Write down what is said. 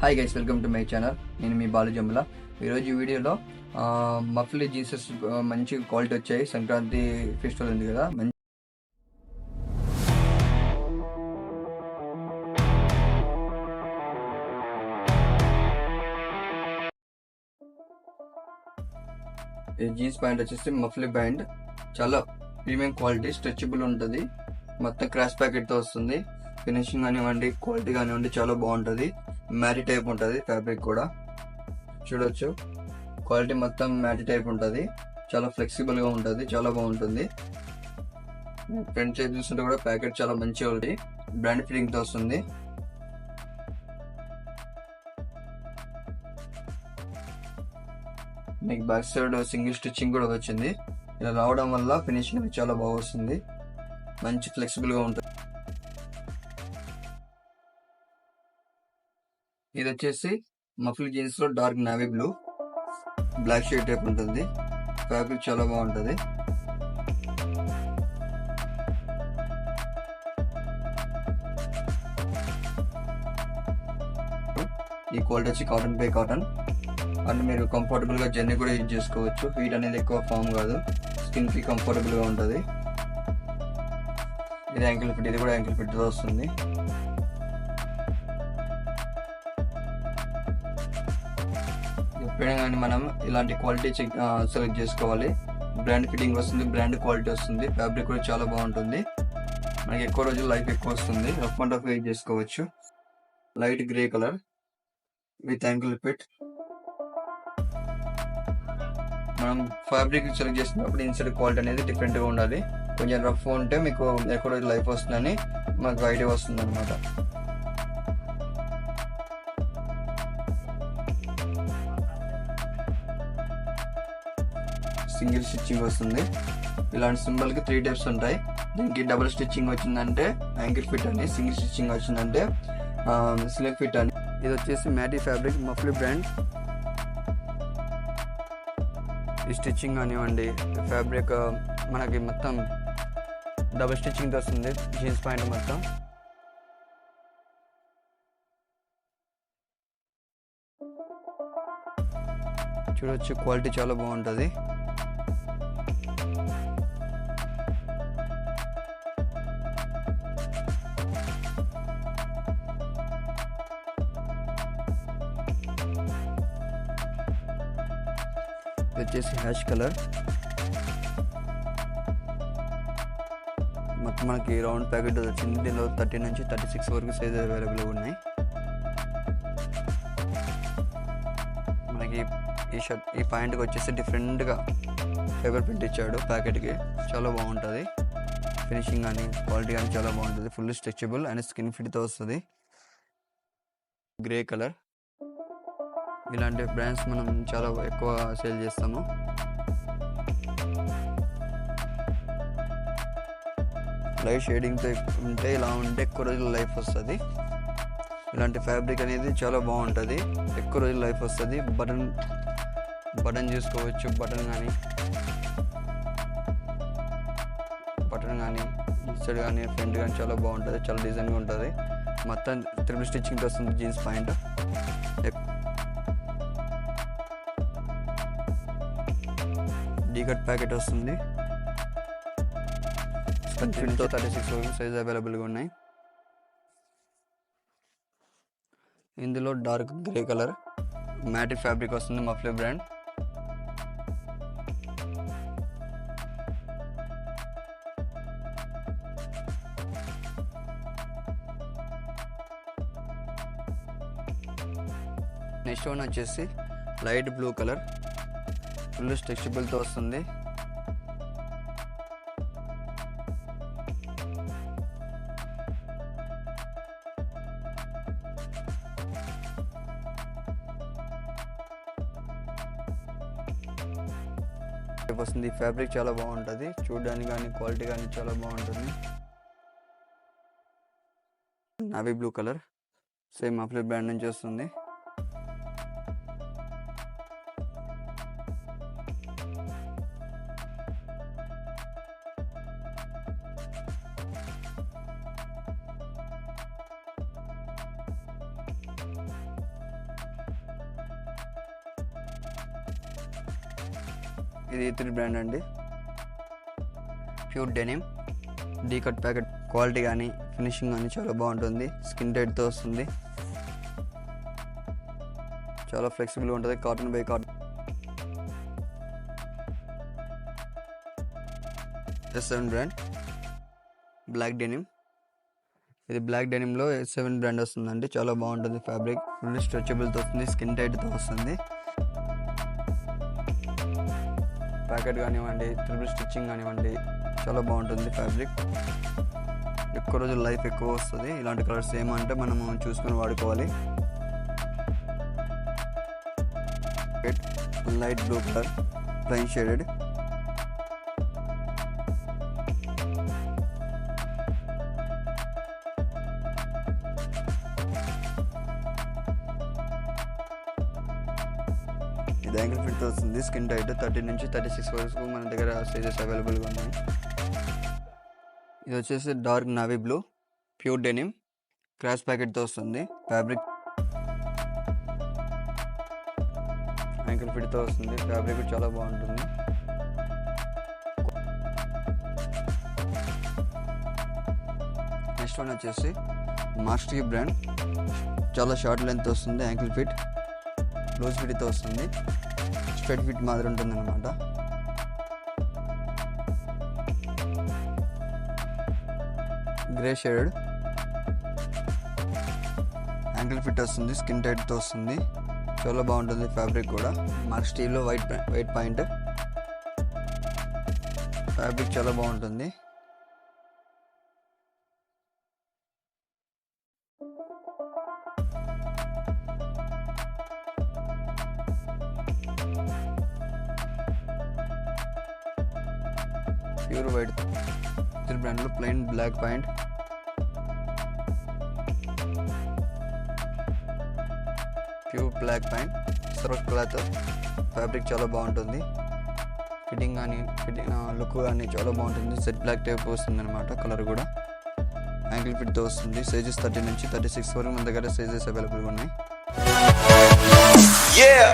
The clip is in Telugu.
Hi guys welcome to my channel నేను మీ బాలు జంబుల. ఈరోజు వీడియోలో మఫ్లీ జీన్సెస్ మంచి క్వాలిటీ వచ్చాయి. సంక్రాంతి ఫెస్టివల్ ఉంది కదా మంచి ఈ జీన్స్ ప్యాంట్ వచ్చేసి మఫ్లీ బ్యాండ్ చాలా ప్రీమియం క్వాలిటీ స్ట్రెచబుల్ ఉంటుంది. మొత్తం క్రాష్ ప్యాకెట్తో వస్తుంది. ఫినిషింగ్ కానివ్వండి క్వాలిటీ కానివ్వండి చాలా బాగుంటుంది. మ్యాటి టైప్ ఉంటుంది ఫ్యాబ్రిక్ కూడా. చూడొచ్చు. క్వాలిటీ మొత్తం మ్యాటి టైప్ ఉంటుంది. చాలా ఫ్లెక్సిబుల్గా ఉంటుంది చాలా బాగుంటుంది. ప్రింట్ చేసి చూస్తుంటే కూడా ప్యాకెట్ చాలా మంచిగా ఉంది. బ్రాండ్ ఫిట్టింగ్తో వస్తుంది. మీకు బ్యాక్ సైడ్ సింగిల్ స్టిచ్చింగ్ కూడా వచ్చింది. ఇలా రావడం వల్ల ఫినిషింగ్ చాలా బాగా వస్తుంది. మంచి ఫ్లెక్సిబుల్గా ఉంటుంది. ఇది వచ్చేసి మఫ్లీ జీన్స్లో dark navy blue. Black shade type ఉంటుంది. ఫ్యాబ్రిక్ చాలా బాగుంటుంది. ఈ క్వాలిటీ వచ్చి కాటన్ బై కాటన్ అండ్ మీరు కంఫర్టబుల్గా జర్నీ కూడా యూజ్ చేసుకోవచ్చు. హీట్ అనేది ఎక్కువ ఫామ్ కాదు. స్కిన్కి కంఫర్టబుల్గా ఉంటుంది. ఇది యాంకిల్ ఫిట్ ఇది కూడా యాంకిల్ ఫిట్ వస్తుంది. ఎప్పుడైనా కానీ మనం ఇలాంటి క్వాలిటీ చెక్ సెలెక్ట్ చేసుకోవాలి. బ్రాండ్ ఫిట్టింగ్ వస్తుంది బ్రాండ్ క్వాలిటీ వస్తుంది ఫ్యాబ్రిక్ కూడా చాలా బాగుంటుంది. మనకి ఎక్కువ రోజులు లైఫ్ ఎక్కువ వస్తుంది. రఫ్ అండ్ రఫ్ వెయిట్ చేసుకోవచ్చు. Light grey colour with ankle fit మనం ఫ్యాబ్రిక్ సెలెక్ట్ చేసినప్పుడు ఇన్సైడ్ క్వాలిటీ అనేది డిఫరెంట్గా ఉండాలి. కొంచెం రఫ్ ఉంటే మీకు ఎక్కువ రోజులు లైఫ్ వస్తుందని మాకు ఐడియా వస్తుంది అనమాట సింగిల్ స్టిచ్చింగ్ వస్తుంది. ఇలాంటి సింబల్కి త్రీ టైప్స్ ఉంటాయి. దీనికి డబుల్ స్టిచ్చింగ్ వచ్చిందంటే యాంకిల్ ఫిట్ అని సింగిల్ స్టిచ్చింగ్ వచ్చిందంటే స్లిప్ ఫిట్ అని. ఇది వచ్చేసి మ్యాటీ ఫ్యాబ్రిక్ మఫ్లీ బ్రాండ్ ఈ స్టిచ్చింగ్ కానివ్వండి ఫ్యాబ్రిక్ మనకి మొత్తం డబుల్ స్టిచ్చింగ్ వస్తుంది. జీన్స్ ప్యాంట్ మొత్తం. చూడొచ్చు క్వాలిటీ చాలా బాగుంటుంది. వచ్చేసి హ్యాష్ కలర్ మొత్తం మనకి రౌండ్ ప్యాకెట్ వచ్చింది. దీనిలో థర్టీ నుంచి థర్టీ సిక్స్ వరకు సైజ్ అవైలబుల్ ఉన్నాయి. మనకి ఈ షర్ట్ ఈ ప్యాంట్కి వచ్చేసి డిఫరెంట్గా ఫైబర్ ప్రింట్ ఇచ్చాడు ప్యాకెట్కి చాలా బాగుంటుంది. ఫినిషింగ్ కానీ క్వాలిటీ కానీ చాలా బాగుంటుంది. ఫుల్ స్ట్రెచబుల్ అండ్ స్కిన్ ఫిట్తో వస్తుంది. గ్రే కలర్ ఇలాంటి బ్రాండ్స్ మనం చాలా ఎక్కువ సేల్ చేస్తాము. లైట్ షేడింగ్తో ఉంటే ఇలా ఉంటే ఎక్కువ రోజులు లైఫ్ వస్తుంది. ఇలాంటి ఫ్యాబ్రిక్ అనేది చాలా బాగుంటుంది. ఎక్కువ రోజులు లైఫ్ వస్తుంది. బటన్ బటన్ చూసుకోవచ్చు బటన్ కానీ బటన్ కానీ సైడ్ కానీ ఫ్రంట్ కానీ చాలా బాగుంటుంది. చాలా డిజైన్గా ఉంటుంది. మొత్తం త్రిబుల్ స్టిచ్చింగ్తో వస్తుంది జీన్స్ ప్యాంట్. కట్ ప్యాకెట్ వస్తుంది. ఫిల్తో థర్టీ సిక్స్ వరకు సైజ్ అవైలబుల్గా ఉన్నాయి. ఇందులో డార్క్ గ్రే కలర్ మ్యాటి ఫ్యాబ్రిక్ వస్తుంది మఫ్లీ బ్రాండ్ నెక్స్ట్ వన్ వచ్చేసి లైట్ బ్లూ కలర్ ఫుల్ స్ట్రెచబుల్తో వస్తుంది. వస్తుంది. ఫ్యాబ్రిక్ చాలా బాగుంటుంది. చూడడానికి కానీ క్వాలిటీ కానీ చాలా బాగుంటుంది. నావీ బ్లూ కలర్ సేమ్ అప్లీ బ్రాండ్ నుంచి వస్తుంది. ఇది త్రీ బ్రాండ్ అండి. Pure denim. D cut pocket quality కానీ ఫినిషింగ్ కానీ చాలా బాగుంటుంది. స్కిన్ టైట్తో వస్తుంది. చాలా ఫ్లెక్సిబుల్గా ఉంటుంది. Cotton by cotton. S seven brand. Black denim. ఇది బ్లాక్ డెనిమ్లో ఎస్ సెవెన్ బ్రాండ్ వస్తుందండి. చాలా బాగుంటుంది ఫ్యాబ్రిక్. ఫుల్ స్ట్రెచబుల్తో వస్తుంది. స్కిన్ టైట్తో వస్తుంది. ప్యాకెట్ కానివ్వండి ట్రిపుల్ స్టిచ్చింగ్ కానివ్వండి చాలా బాగుంటుంది ఫ్యాబ్రిక్ ఎక్కువ రోజులు లైఫ్ ఎక్కువ వస్తుంది. ఇలాంటి కలర్స్ ఏమంటే మనము చూసుకొని వాడుకోవాలి. Light blue colour plain shaded ఇది యాంగిల్ ఫిట్ వస్తుంది స్కిన్ టైట్ థర్టీ నుంచి థర్టీ సిక్స్ వరకు మన దగ్గర సైజెస్ అవైలబుల్గా ఉన్నాయి. ఇది వచ్చేసి dark navy blue pure denim cross ప్యాకెట్తో వస్తుంది ఫ్యాబ్రిక్ యాంకిల్ ఫిట్తో వస్తుంది ఫ్యాబ్రిక్ చాలా బాగుంటుంది. నెక్స్ట్ వన్ వచ్చేసి మాస్టర్ బ్రాండ్ చాలా షార్ట్ లెంత్ వస్తుంది యాంకిల్ ఫిట్ లూజ్ ఫిట్తో వస్తుంది. స్ట్రెట్ ఫిట్ మాదిరి ఉంటుంది అనమాట గ్రే షేడ్ యాంకిల్ ఫిట్ వస్తుంది స్కిన్ టైట్తో వస్తుంది. చాలా బాగుంటుంది ఫ్యాబ్రిక్ కూడా. మార్క్ స్టీల్లో వైట్ వైట్ పాయింట్. ఫ్యాబ్రిక్ చాలా బాగుంటుంది. Pure white. దీని బ్రాండ్లో plain black pant. Pure black pant Surf cloth. Fabric చాలా బాగుంటుంది. ఫిట్టింగ్ కానీ ఫిట్టింగ్ లుక్ కానీ చాలా బాగుంటుంది. సెట్ బ్లాక్ టైప్ వస్తుంది అనమాట కలర్ కూడా. యాంకిల్ ఫిట్తో వస్తుంది. సైజెస్ థర్టీ నుంచి థర్టీ సిక్స్ వరకు మన దగ్గర సైజెస్ అవైలబుల్గా ఉన్నాయి. Yeah!